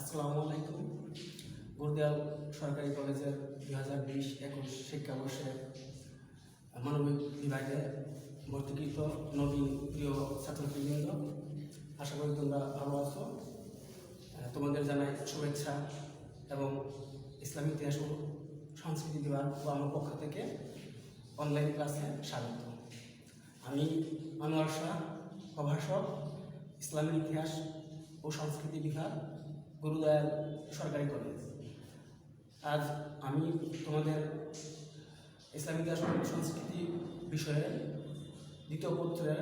আসসালামু আলাইকুম। গুরদিয়াল সরকারি কলেজের দুই হাজার বিশ একুশ শিক্ষাবর্ষে মানবিক বিভাগে ভর্তিকৃত নবীন প্রিয় ছাত্রছাত্রীবৃন্দ, আশা করি তোমরা ভালো আছো। তোমাদের জানাই শুভেচ্ছা এবং ইসলামিক ইতিহাস ও সংস্কৃতি বিভাগ ও আমার পক্ষ থেকে অনলাইন ক্লাসে স্বাগত। আমি আনোয়ার শাহ, প্রভাষক ইসলামিক ইতিহাস ও সংস্কৃতি বিভাগ গুরুদয়াল সরকারি কলেজ আজ আমি তোমাদের ইসলামিক ইতিহাস সংস্কৃতি বিষয়ে দ্বিতীয় পত্রের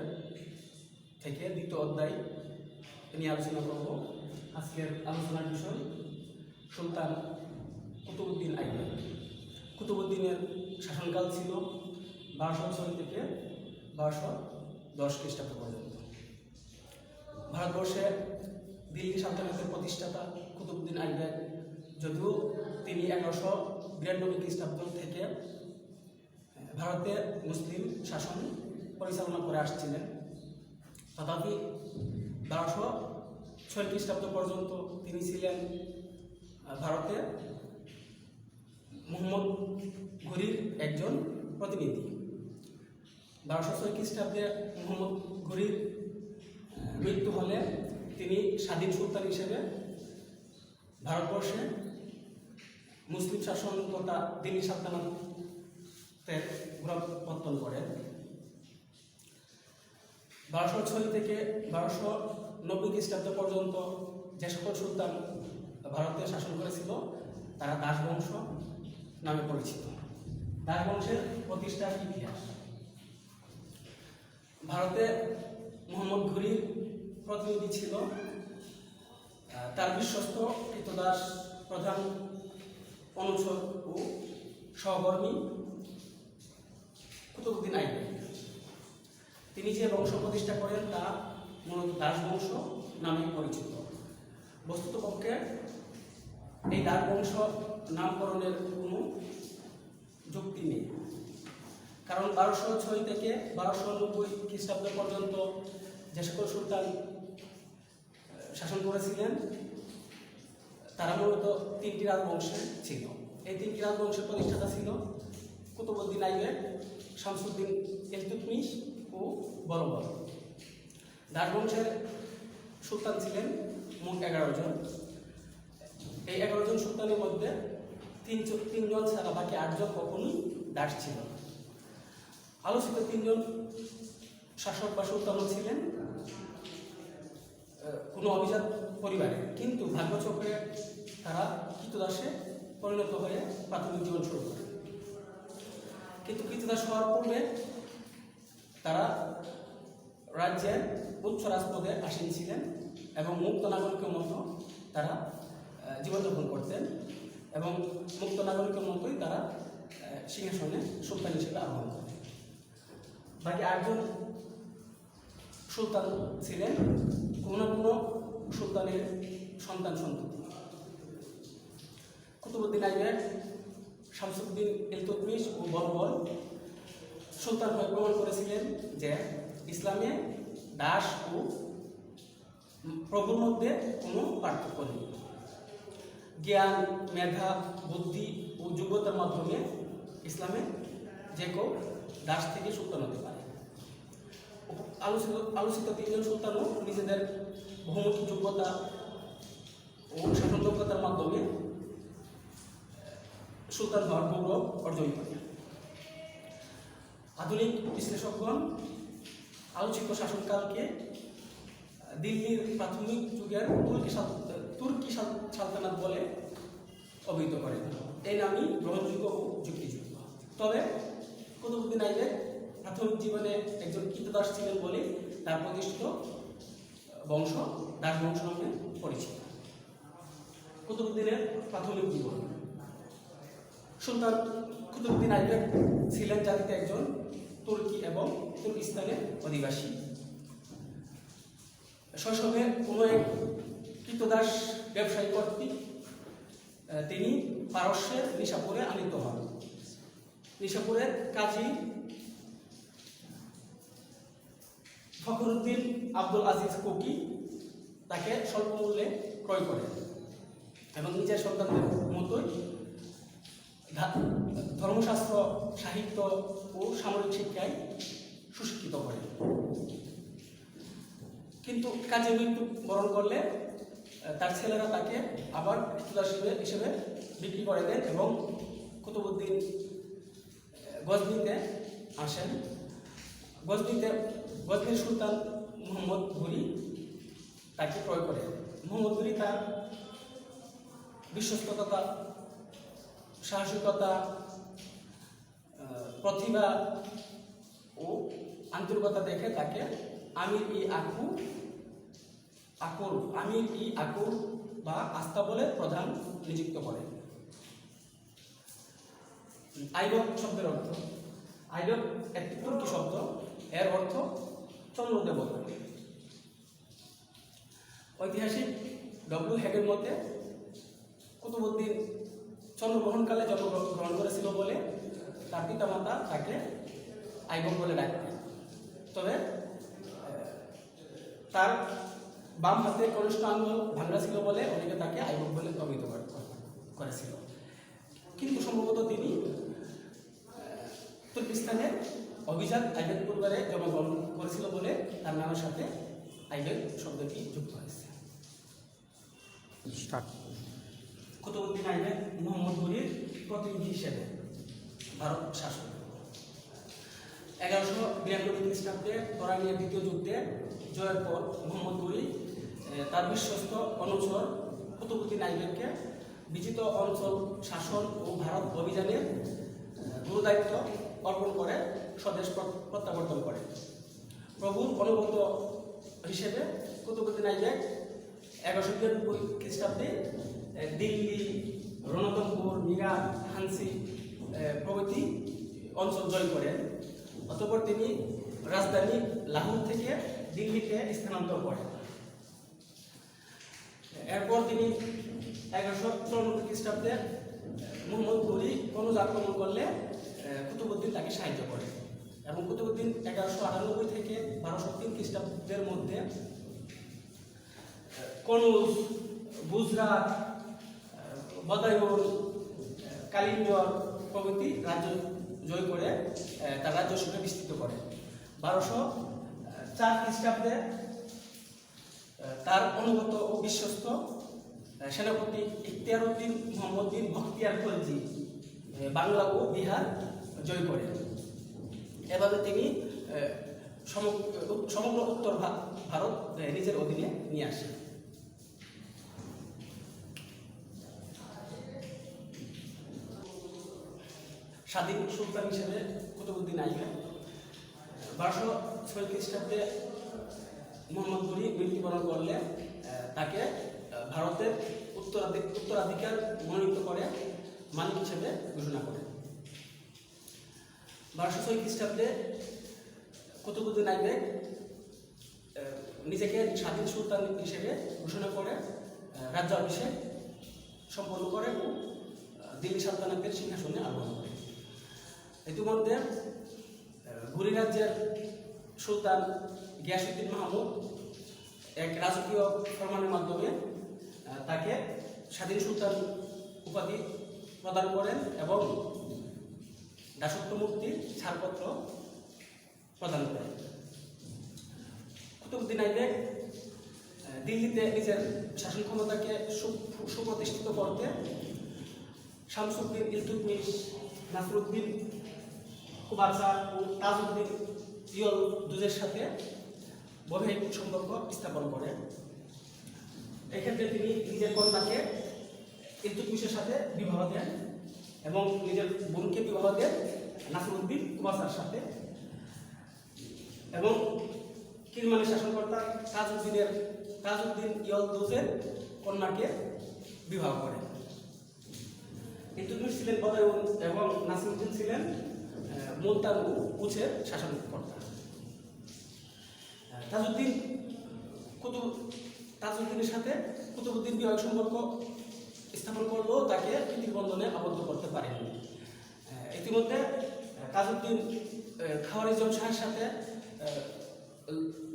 থেকে দ্বিতীয় অধ্যায় নিয়ে আলোচনা করব। আজকের আলোচনার বিষয় সুলতান কুতুবুদ্দিন আইবেক কুতুবুদ্দিনের শাসনকাল ছিল বারোশো ছয় থেকে বারোশো দশ খ্রিস্টাব্দ পর্যন্ত। ভারতবর্ষে দিল্লি সালতানাতের প্রতিষ্ঠাতা কুতুবুদ্দিন আইবেক যদিও তিনি এগারোশো বিরানব্বই খ্রিস্টাব্দ থেকে ভারতে মুসলিম শাসন পরিচালনা করে আসছিলেন। তথাপি বারোশো ছয় খ্রিস্টাব্দ পর্যন্ত তিনি ছিলেন ভারতে মোহাম্মদ ঘুরির একজন প্রতিনিধি। বারোশো ছয় খ্রিস্টাব্দে মোহাম্মদ ঘুরির মৃত্যু হলে তিনি স্বাধীন সুলতান হিসেবে ভারতবর্ষে মুসলিম শাসন তথা দিল্লি সালতানাতের প্রত্যাবর্তন করেন। বারোশো ছয় থেকে বারোশো নব্বই খ্রিস্টাব্দ পর্যন্ত যে সকল সুলতান ভারতে শাসন করেছিল, তারা দাস বংশ নামে পরিচিত। দাস বংশের প্রতিষ্ঠার ইতিহাস। ভারতে মোহাম্মদ ঘুরির প্রতিনিধি ছিল। তার বিশ্বস্ত কৃতদাস প্রধান অনুচর ও সহকর্মী কুতুবুদ্দিন আইবেক তিনি যে বংশ প্রতিষ্ঠা করেন, তা মূলত দাস বংশ নামে পরিচিত। বস্তুত পক্ষে এই দাস বংশ নামকরণের কোনো যুক্তি নেই। কারণ বারোশো ছয় থেকে বারোশো নব্বই খ্রিস্টাব্দ পর্যন্ত যে সকল সুলতান শাসন করেছিলেন, তারা মূলত তিনটি রাজবংশে ছিল। এই তিনটি রাজবংশের প্রতিষ্ঠাতা ছিল কুতুবুদ্দিন আইবেক শামসুদ্দিন ইলতুতমিশ ও বলবল। রাজবংশের সুলতান ছিলেন মোট এগারো জন। এই এগারো জন সুলতানের মধ্যে তিন তিনজন ছাড়া বাকি আটজন কখনোই দাস ছিল আলোচিত তিনজন শাসক বা সুলতানও ছিলেন। কোনো অভিজাত পরিবারে। কিন্তু ভাগ্যচক্রে তারা কৃতদাসে পরিণত হয়ে প্রাথমিক জীবন শুরু করে। কিন্তু কৃতদাস হওয়ার পূর্বে তারা রাজ্যের উচ্চ রাজপদে আসীন ছিলেন এবং মুক্ত নাগরিকের মতো তারা জীবনযাপন করতেন এবং মুক্ত নাগরিকের মতোই তারা সিংহাসনে সুলতান হিসেবে আহ্বান করেন। বাকি আটজন সুলতান ছিলেন। কোনো না কোনো সুলতানের সন্তান সন্ততি। কুতুবুদ্দিন আইবেক শামসুদ্দিন ইলতুতমিশ ও বলবল সুলতান হয়ে প্রমাণ করেছিলেন যে ইসলামে দাস ও প্রভুর মধ্যে কোনো পার্থক্য নেই। জ্ঞান, মেধা, বুদ্ধি ও যোগ্যতার মাধ্যমে ইসলামে যে কেউ দাস থেকে সুলতান হতে পারে। আলোচিত আলোচিত তিনজন সুলতানও নিজেদের বহুমুখী যোগ্যতা ও শাসন যোগ্যতার মাধ্যমে সুলতান হওয়ার গৌরব অর্জন করে। আধুনিক বিশ্লেষকগণ আলোচিত শাসনকালকে দিল্লির প্রাথমিক যুগের তুর্কি তুর্কি সালতানাত বলে অভিহিত করেন। এই নামই গ্রহণযোগ্য ও যুক্তিযুক্ত। তবে কুতুবুদ্দিন আইবেক প্রাথমিক জীবনে একজন কৃতদাস ছিলেন বলে তার প্রতিষ্ঠিত বংশ, দাস বংশ নামে পরিচিত। কুতুবুদ্দিনের প্রাথমিক জীবন। সুলতান কুতুবুদ্দিন আইবেক ছিলেন জাতিতে একজন তুর্কি এবং তুর্কিস্তানের অধিবাসী। শৈশবে কোনো এক কৃতদাস ব্যবসায়ী কর্তৃক তিনি পারস্যের নিশাপুরে আনিত হন। নিশাপুরের কাজী ফখরুদ্দিন আব্দুল আজিজ কোকি তাকে স্বল্প মূল্যে ক্রয় করেন এবং নিজের সন্তানদের মতোই ধর্মশাস্ত্র, সাহিত্য ও সামরিক শিক্ষায় সুশিক্ষিত করে। কিন্তু কাজে মৃত্যু বরণ করলে তার ছেলেরা তাকে আবার হিসেবে হিসেবে বিক্রি করে দেন এবং কুতুবুদ্দিন গজনিতে আসেন। গজনিতে গজনির সুলতান মোহাম্মদ ঘুরি তাকে ক্রয় করে। মোহাম্মদ ঘুরি তার বিশ্বস্ততা, সাহসিকতা প্রতিভা ও আন্তরিকতা দেখে তাকে আমির ই আকু, আকর, আমির ই আকর বা আস্থা বলে প্রধান নিযুক্ত করে। আইবক শব্দের অর্থ আইবক একটি তুর্কি শব্দ। এর অর্থ চন্দ্রদেবতা ঐতিহাসিক ডব্লিউ হেগের মতে কুতুবুদ্দিন চন্দ্রগ্রহণকালে জন্মগ্রহণ করেছিল বলে তার পিতামাতা তাকে আইবক বলে ডাকতেন। তবে তার বাম হাতে কনিষ্ঠ আঙ্গুল ভাঙ্গা ছিল বলে অনেকে তাকে আইবক বলে অভিহিত করে- করেছিল। কিন্তু সম্ভবত তিনি তুর্কিস্তানের অভিজাত আইবেক পরিবারে জন্মগ্রহণ করেছিল বলে তার নামের সাথে আইবেক শব্দটি যুক্ত হয়েছে। কুতুবুদ্দিন আইবেক মোহাম্মদ ঘুরির প্রতিনিধি হিসেবে ভারত শাসন। এগারোশো বিরানব্বই খ্রিস্টাব্দে তরানিয়া দ্বিতীয় যুদ্ধে জয়ের পর মোহাম্মদ আহ, তার বিশ্বস্ত অনুচর কুতুবুদ্দিন আইবেককে বিজিত অঞ্চল শাসন ও ভারত অভিযানের গুরুদায়িত্ব অর্পণ করে স্বদেশ প্রত্যাবর্তন করে। প্রভুর অনুগত হিসেবে কুতুবুদ্দিন আইবেক এগারোশো বিরানব্বই খ্রিস্টাব্দে দিল্লি, রণতমপুর মিরাট হানসি প্রভৃতি অঞ্চল জয় করেন। অতঃপর তিনি রাজধানী লাহোর থেকে দিল্লিতে স্থানান্তর করেন। এরপর তিনি এগারোশো চৌরানব্বই খ্রিস্টাব্দে মোহাম্মদ ঘুরি অনুজ আক্রমণ করলে কুতুবুদ্দিন তাকে সাহায্য করে এবং কুতুবুদ্দিন এগারোশো আটানব্বই থেকে বারোশো তিন খ্রিস্টাব্দের মধ্যে কনুজ গুজরাট বদায়ুর কালিঞ্জর প্রভৃতি রাজ্য জয় করে তার রাজ্য সঙ্গে বিস্তৃত করে। বারোশো চার খ্রিস্টাব্দে তার অনুগত ও বিশ্বস্ত সেনাপতি ইখতিয়ার উদ্দিন মোহাম্মদ বিন বখতিয়ার খলজি বাংলা ও বিহার জয় করেন এভাবে তিনি সমগ্র উত্তর ভারত নিজের অধীনে নিয়ে আসেন। স্বাধীন সুলতান হিসেবে কুতুবুদ্দিন আইবেন বারোশো ছয় খ্রিস্টাব্দে মোহাম্মদ ঘুরি মৃত্যুবরণ করলে তাকে ভারতের উত্তরাধিক উত্তরাধিকার মনোনীত করে মালিক হিসেবে ঘোষণা করে বারোশো ছয় খ্রিস্টাব্দে কুতুবুদ্দিন আইবেক নিজেকে স্বাধীন সুলতান হিসেবে ঘোষণা করে আহ, রাজ্যাভিষেক সম্পন্ন করে ও দিল্লি সালতানাতের সিংহাসনে আরোহণ করে। ইতিমধ্যে ঘুরি রাজ্যের সুলতান গিয়াসুদ্দিন মাহমুদ এক রাজকীয় ফরমানের মাধ্যমে তাকে স্বাধীন সুলতান উপাধি প্রদান করেন এবং দাসত্ব মুক্তির ছাড়পত্র প্রদান করে। কুতুবুদ্দিন আইবেক দিল্লিতে নিজের শাসন ক্ষমতাকে সুপ্রতিষ্ঠিত করতে শামসুদ্দিন ইলতুতমিশ, নাসরুদ্দিন কুবারসার ও তাজউদ্দিন ইয়ল দুজের সাথে বৈবাহিক সম্পর্ক স্থাপন করে। এক্ষেত্রে তিনি নিজের কন্যাকে ইলতুতমিশের সাথে বিবাহ দেন। এবং নিজের বোনকে বিবাহ দেন নাসরুদ্দিন কুবারসার সাথে। এবং কিরমানের শাসনকর্তা তাজউদ্দিনের তাজউদ্দিন ইয়ল দুজের কন্যাকে বিবাহ করেন ইলতুতমিশ ছিলেন বদায়ুন এবং নাসিরুদ্দিন ছিলেন মুলতান ও উচের শাসনকর্তা তাজউদ্দিন কুতুব তাজউদ্দিনের সাথে কুতুবুদ্দিন বিবাহ সম্পর্ক স্থাপন করলেও তাকে প্রীতিবন্ধনে আবদ্ধ করতে পারেনি ইতিমধ্যে তাজউদ্দিন খাওয়ারিজম শাহের সাথে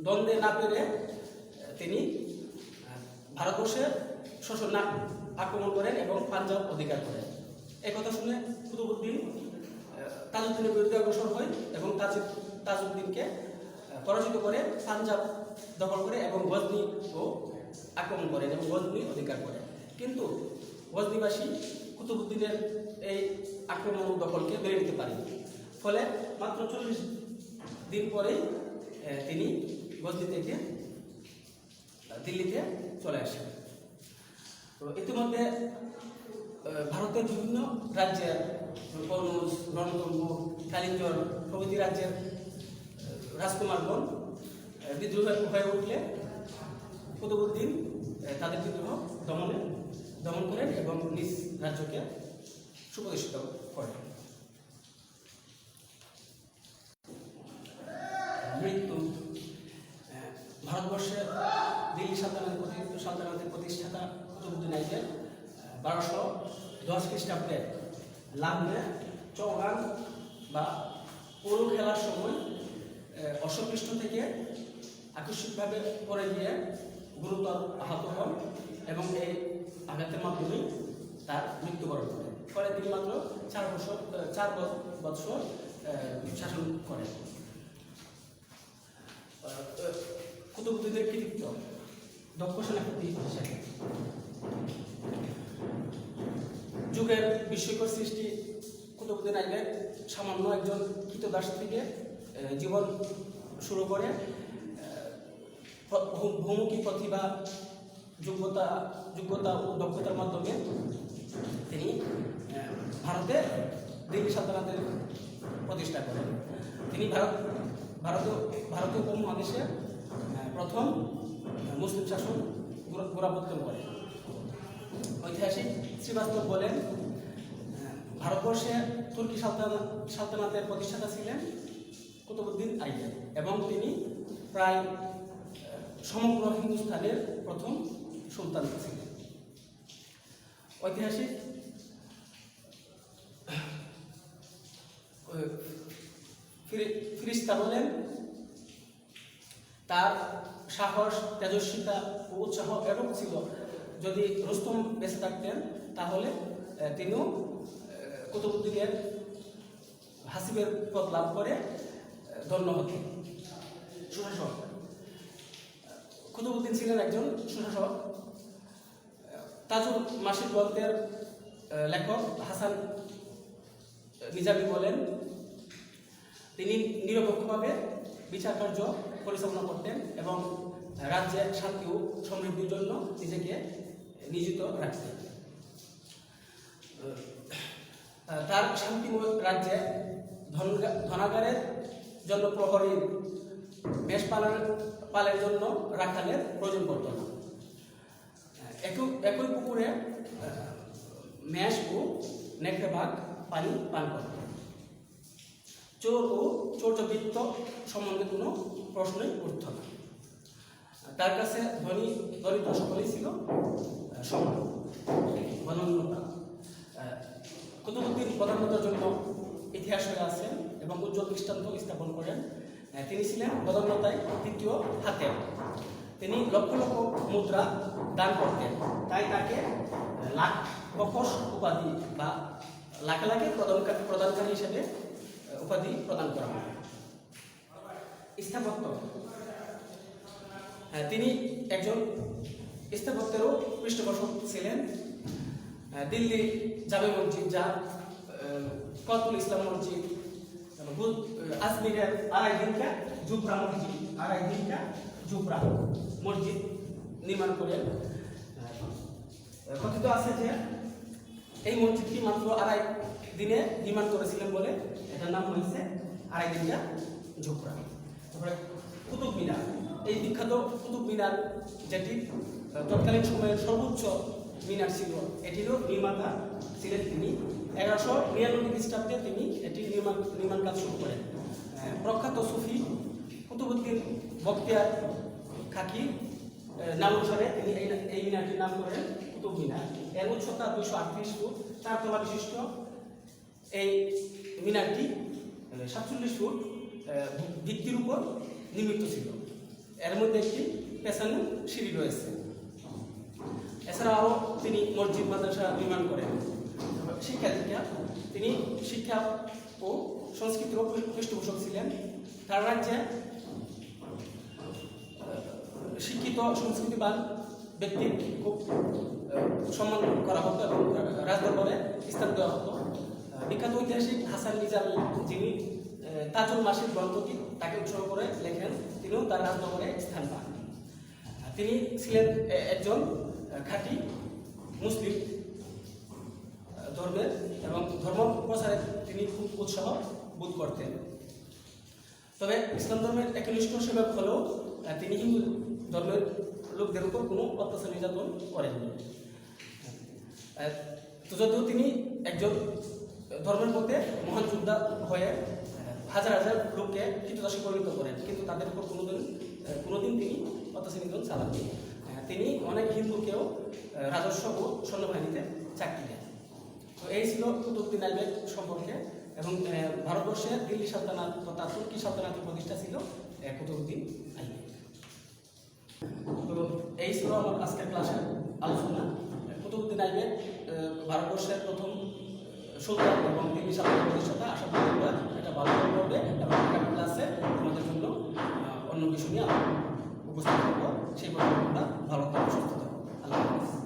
দ্বন্দ্বে না পেরে তিনি ভারতবর্ষে শোষণ আক্রমণ করেন এবং পাঞ্জাব অধিকার করেন। এই কথা শুনে কুতুবুদ্দিন তাজউদ্দিনের বিরুদ্ধে অগ্রসর হয় এবং তাজ তাজউদ্দিনকে পরাজিত করে পাঞ্জাব দখল করে এবং গজনি ও আক্রমণ করেন এবং গজনি অধিকার করেন। কিন্তু গজনিবাসী কুতুবুদ্দিনের এই আক্রমণ দখলকে মেনে নিতে পারেনি। ফলে মাত্র চল্লিশ দিন পরেই তিনি গজনি থেকে দিল্লিতে চলে আসেন। তো ইতিমধ্যে ভারতের বিভিন্ন রাজ্যের কর্নুজ রণতম্বুর কালিঞ্জর প্রভৃতি রাজ্যের রাজকুমারগণ আহ, বিদ্রোহ হয়ে উঠলে কুতুবুদ্দিন তাদের বিদ্রোহ দমনে দমন করেন এবং নিজ রাজ্যকে সুপ্রতিষ্ঠিত করেন। মৃত্যু ভারতবর্ষের দিল্লি সালতানাতের সালতানাতের প্রতিষ্ঠাতা কুতুবুদ্দিন আইবের বারোশো দশ খ্রিস্টাব্দে লামনে চৌগান বা পৌর খেলার সময় অশ্বপৃষ্ঠ থেকে আকস্মিকভাবে পড়ে গিয়ে গুরুতর আহত হন এবং এই আঘাতের মাধ্যমে তার মৃত্যুবরণ করেন ফলে তিনি মাত্র চার বছর চার বছর শাসন করেন। কুতুবুদ্দিনের কৃতিত্ব দক্ষ সেনাপতি হিসেবে। যুগের বিস্ময়কর সৃষ্টি কুতুবুদ্দিন আইবের সামান্য একজন কৃতদাস থেকে জীবন শুরু করে আহ, ভূমুখী প্রতিভা যোগ্যতা যোগ্যতা ও দক্ষতার মাধ্যমে তিনি ভারতে দিল্লি সালতানাতের প্রতিষ্ঠা করেন। তিনি ভারত, ভারতীয় ভারতীয় উপমহাদেশে প্রথম মুসলিম শাসন গোড়া- গোড়াপত্তন করেন। ঐতিহাসিক শ্রীবাস্তব বলেন ভারতবর্ষে তুর্কি সালতানা, সালতানাতের প্রতিষ্ঠাতা ছিলেন কুতুবুদ্দিন আইবেক এবং তিনি প্রায় সমগ্র হিন্দুস্তানের প্রথম সুলতান ছিলেন ঐতিহাসিক ফিরিস্তা বলেন তার সাহস, তেজস্বিতা ও উৎসাহ এরকম ছিল, যদি রুস্তম বেঁচে থাকতেন, তাহলে তিনিও কুতুবুদ্দিনের হাসিবের পদ লাভ করে ধন্য হতেন। সুশাসক। কুতুবুদ্দিন ছিলেন একজন সুশাসক। তাজুল মাসিক গ্রন্থের লেখক হাসান নিজামী বলেন, তিনি নিরপেক্ষভাবে বিচার কার্য পরিচালনা করতেন এবং রাজ্যের শান্তি ও সমৃদ্ধির জন্য নিজেকে নিয়োজিত রাখতেন। তার শান্তিময় রাজ্যে ধনগা- ধনাগারের জন্য প্রহরী মেষ পালন, পালের জন্য রাখালের প্রয়োজন পড়ত না। একই একই পুকুরে মেষ ও নেকড়ে বাঘ পানি পান করত চোর ও চৌর্যবৃত্ত সম্বন্ধে কোনো প্রশ্নই উঠত না। তার কাছে ধনী দরিদ্র সকলেই ছিল সমান। আহ, কুতুবুদ্দিন প্রধানতার জন্য ইতিহাস হয়ে আছেন এবং উজ্জ্বল দৃষ্টান্ত স্থাপন করেন। তিনি ছিলেন বদন্যতায় তৃতীয় হাতে তিনি লক্ষ লক্ষ মুদ্রা দান করতেন। তাই তাকে লাখ বকশ উপাধি বা লাখে লাখে প্রদানকারী প্রদানকারী হিসেবে উপাধি প্রদান করা হয়। স্থাপত্য। হ্যাঁ, তিনি একজন স্থাপত্যেরও পৃষ্ঠপোষক ছিলেন। আহ, দিল্লি জামে মসজিদ যা কতুল ইসলাম মসজিদ আজমিরের আড়াই দিনকা জুবরা মসজিদ আড়াই দিনকা জুবরা। মসজিদ নির্মাণ করেন কথিত আছে যে এই মসজিদটি মাত্র আড়াই দিনে নির্মাণ করেছিলেন বলে এটার নাম হয়েছে আড়াই দিনকা ঝোপড়া। তারপরে কুতুব মিনার। এই বিখ্যাত কুতুব মিনার যেটি তৎকালীন সময়ের সর্বোচ্চ মিনার ছিল, এটিরও নির্মাতা ছিলেন তিনি। এগারোশো নিরানব্বই খ্রিস্টাব্দে তিনি এটি নির্মাণ নির্মাণ কাজ শুরু করেন। প্রখ্যাত সুফি কুতুবুদ্দিন বক্তিয়ার খাকি নাম অনুসারে তিনি এই মিনারটির নাম করেন কুতুব মিনার। এর উচ্চতা দুশো আটত্রিশ ফুট চার তলা বিশিষ্ট এই মিনারটি সাতচল্লিশ ফুট ভিত্তির উপর নির্মিত ছিল। এর মধ্যে একটি পেছানো সিঁড়ি রয়েছে। এছাড়াও তিনি মসজিদ, মাদ্রাসা নির্মাণ করেন। শিক্ষা দীক্ষা তিনি শিক্ষা ও সংস্কৃতির পৃষ্ঠপোষক ছিলেন। তার রাজ্যে শিক্ষিত সংস্কৃতিবান ব্যক্তির খুব সম্মান করা হতো এবং রাজদরবারে স্থান দেওয়া হতো। বিখ্যাত ঐতিহাসিক হাসান নিজামী যিনি তাজুল মাসিক গ্রন্থটি তাকে উৎসর্গ করে লেখেন, তিনিও তার রাজদরবারে স্থান পান। তিনি ছিলেন একজন খাঁটি মুসলিম ধর্মের এবং ধর্ম প্রচারে তিনি খুব উৎসাহ বোধ করতেন। তবে ইসলাম ধর্মের একনিষ্ঠ সেবক হলেও তিনি হিন্দু ধর্মের লোকদের উপর কোনো অত্যাচার নির্যাতন করেননি তো যদিও তিনি একজন ধর্মের মধ্যে মহান যোদ্ধা হয়ে হাজার হাজার লোককে কীটদাসে পরিণত করেন, কিন্তু তাদের উপর কোনোদিন কোনোদিন তিনি অত্যাচার নির্যাতন চালাননি। তিনি অনেক হিন্দুকেও রাজস্ব ও সৈন্যবাহিনীতে চাকরি দেন। তো এই ছিল কুতুবুদ্দিন আইবেক সম্পর্কে, এবং ভারতবর্ষে দিল্লি সালতানাত তথা তুর্কি সালতানাতের প্রতিষ্ঠা ছিল কুতুবুদ্দিন আইবেক তো এই ছিল আমার আজকের ক্লাসের আলোচনা। কুতুবুদ্দিন আইবের ভারতবর্ষের প্রথম সুলতান এবং তিনি সাধারণ প্রতিষ্ঠাতা আশা করি তোমরা এটা ভালো করবে এবং আগামী ক্লাসে তোমাদের জন্য অন্য কিছু নিয়ে আমরা উপস্থিত করব সেই পর্যন্ত তোমরা ভালো থাকো, সুস্থ থাকব আল্লাহ হাফিজ।